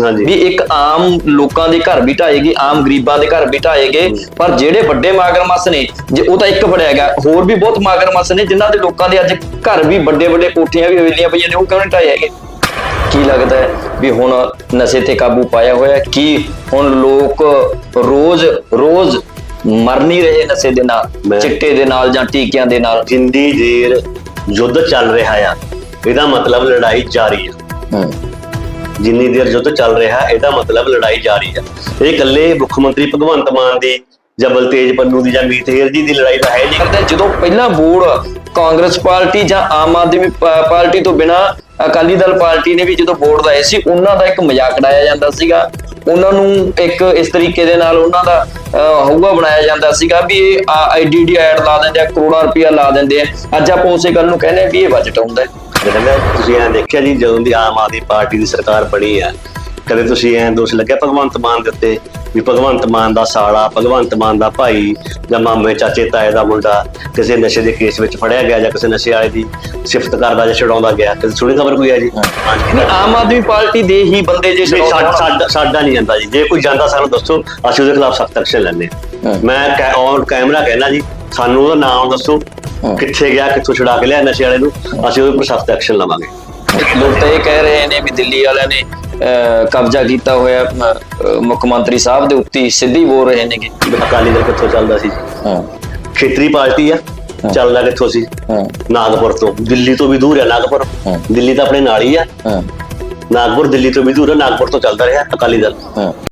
ਹਾਂਜੀ। ਵੀ ਇੱਕ ਆਮ ਲੋਕਾਂ ਦੇ ਘਰ ਵੀ ਢਾਏਗੀ ਆਮ ਗਰੀਬਾਂ ਦੇ ਘਰ ਵੀ ਢਾਏਗੇ ਪਰ ਜਿਹੜੇ ਵੱਡੇ ਮਗਰਮੱਛ ਨੇ ਜੇ ਉਹ ਤਾਂ ਇੱਕ ਫੜਿਆ ਗਿਆ ਹੋਰ ਵੀ ਬਹੁਤ ਮਗਰਮੱਛ ਨੇ ਜਿਨ੍ਹਾਂ ਦੇ ਲੋਕਾਂ ਦੇ ਅੱਜ ਘਰ ਵੀ ਵੱਡੇ ਵੱਡੇ ਕੋਠੀਆਂ ਵੀ ਹਵੇਲੀਆਂ ਪਈਆਂ ਨੇ ਉਹ ਕਿਉਂ ਨਹੀਂ ਢਾਏ ਹੈਗੇ? ਕੀ ਲੱਗਦਾ ਹੈ ਵੀ ਹੁਣ ਨਸ਼ੇ ਤੇ ਕਾਬੂ ਪਾਇਆ ਹੋਇਆ? ਕੀ ਹੁਣ ਲੋਕ ਰੋਜ਼ ਰੋਜ਼ ਮਰ ਨਹੀਂ ਰਹੇ ਨਸ਼ੇ ਦੇ ਨਾਲ ਚਿੱਟੇ ਦੇ ਨਾਲ ਜਾਂ ਟੀਕਿਆਂ ਦੇ ਨਾਲ? ਜਿੰਦੀ ਦੇਰ ਯੁੱਧ ਚੱਲ ਰਿਹਾ ਆ ਇਹਦਾ ਮਤਲਬ ਲੜਾਈ ਜਾਰੀ ਆ। ਹੂੰ। ਜਿੰਨੀ ਦੇਰ ਯੁੱਧ ਚੱਲ ਰਿਹਾ ਇਹਦਾ ਮਤਲਬ ਲੜਾਈ ਜਾਰੀ ਆ ਇਹ ਇਕੱਲੇ ਮੁੱਖ ਮੰਤਰੀ ਭਗਵੰਤ ਮਾਨ ਦੀ ਜਾਂ ਬਲਤੇਜ ਪੰਨੂ ਦੀ ਜਾਂ ਮੀਤ ਜੀ ਦੀ ਲੜਾਈ ਤਾਂ ਹੈ ਨਹੀਂ। ਕਰਦਾ ਜਦੋਂ ਪਹਿਲਾਂ ਵੋਟ ਕਾਂਗਰਸ ਪਾਰਟੀ ਜਾਂ ਆਮ ਆਦਮੀ ਪਾਰਟੀ ਤੋਂ ਬਿਨਾ ਅਕਾਲੀ ਦਲ ਪਾਰਟੀ ਨੇ ਵੀ ਜਦੋਂ ਵੋਟ ਲਾਏ ਸੀ ਉਹਨਾਂ ਦਾ ਇੱਕ ਮਜ਼ਾਕ ਉਡਾਇਆ ਜਾਂਦਾ ਸੀਗਾ। ਉਹਨਾਂ ਨੂੰ ਇੱਕ ਇਸ ਤਰੀਕੇ ਦੇ ਨਾਲ ਉਹਨਾਂ ਦਾ ਅਹ, ਹਊਆ ਬਣਾਇਆ ਜਾਂਦਾ ਸੀਗਾ ਵੀ ਇਹ ਆਈਡੀਡੀ ਐਡ ਲਾ ਦਿੰਦੇ ਆ ਕਰੋੜਾਂ ਰੁਪਇਆ ਲਾ ਦਿੰਦੇ ਆ। ਅੱਜ ਆਪਾਂ ਉਸੇ ਗੱਲ ਨੂੰ ਕਹਿੰਦੇ ਆ ਵੀ ਇਹ ਬਜਟ ਹੁੰਦਾ ਹੈ। ਕਹਿੰਦਾ ਤੁਸੀਂ ਐਂ ਦੇਖਿਆ ਜੀ ਜਦੋਂ ਦੀ ਆਮ ਆਦਮੀ ਪਾਰਟੀ ਦੀ ਸਰਕਾਰ ਬਣੀ ਆ ਕਦੇ ਤੁਸੀਂ ਐਂ ਦੋਸ਼ ਲੱਗਿਆ ਭਗਵੰਤ ਮਾਨ ਦੇ ਉੱਤੇ ਵੀ ਭਗਵੰਤ ਮਾਨ ਦਾ ਸਾਲਾ ਭਗਵੰਤ ਮਾਨ ਦਾ ਭਾਈ ਜਾਂ ਮਾਮੇ ਚਾਚੇ ਤਾਏ ਦਾ ਮੁੰਡਾ ਕਿਸੇ ਨਸ਼ੇ ਦੇ ਕੇਸ ਵਿੱਚ ਫੜਿਆ ਗਿਆ ਜਾਂ ਕਿਸੇ ਨਸ਼ੇ ਵਾਲੇ ਦੀ ਸਿਫਤ ਕਰਦਾ ਜਾਂ ਛਡਾਉਂਦਾ ਗਿਆ ਕਦੇ ਸੁਣੀ ਖਬਰ ਕੋਈ ਆ ਜੀ ਆਮ ਆਦਮੀ ਪਾਰਟੀ ਦੇ ਹੀ ਬੰਦੇ ਜੇ ਸਾਡਾ। ਸਾਡਾ- ਨਹੀਂ ਜਾਂਦਾ ਜੀ ਜੇ ਕੋਈ ਜਾਂਦਾ ਸਾਨੂੰ ਦੱਸੋ ਅਸੀਂ ਉਹਦੇ ਖਿਲਾਫ ਸਖਤ ਐਕਸ਼ਨ ਲੈਣੇ। ਮੈਂ ਔਨ ਕੈਮਰਾ ਕਹਿਣਾ ਜੀ ਸਾਨੂੰ ਉਹਦਾ ਨਾਮ ਦੱਸੋ। ਕਿੱਥੇ ਗਿਆ ਕਿੱਥੋਂ ਛੁਡਾ ਕੇ ਲਿਆ ਨਸ਼ੇ ਵਾਲੇ ਨੂੰ ਅਸੀਂ ਉਹਦੇ ਉੱਪਰ ਸਖਤ ਐਕਸ਼ਨ ਲਵਾਂਗੇ। ਲੋਕ ਤਾਂ ਇਹ ਕਹਿ ਰਹੇ ਨੇ ਵੀ ਦਿੱਲੀ ਵਾਲਿਆਂ ਨੇ ਕਬਜ਼ਾ ਕੀਤਾ ਹੋਇਆ ਮੁੱਖ ਮੰਤਰੀ ਸਾਹਿਬ ਦੇ ਉੱਤੇ ਸਿੱਧੀ ਬੋਲ ਰਹੇ ਨੇਗੇ। ਅਕਾਲੀ ਦਲ ਕਿੱਥੋਂ ਚੱਲਦਾ ਸੀ? ਹਾਂ। ਖੇਤਰੀ ਪਾਰਟੀ ਆ ਚੱਲਦਾ ਕਿੱਥੋਂ ਸੀ? ਹਾਂ। ਨਾਗਪੁਰ ਤੋਂ। ਦਿੱਲੀ ਤੋਂ ਵੀ ਦੂਰ ਹੈ ਨਾਗਪੁਰ। ਦਿੱਲੀ ਤਾਂ ਆਪਣੇ ਨਾਲ ਹੀ ਆ। ਹਾਂ। ਨਾਗਪੁਰ ਦਿੱਲੀ ਤੋਂ ਵੀ ਦੂਰ ਹੈ ਨਾਗਪੁਰ ਤੋਂ ਚੱਲਦਾ ਰਿਹਾ ਅਕਾਲੀ ਦਲ। ਹਾਂ।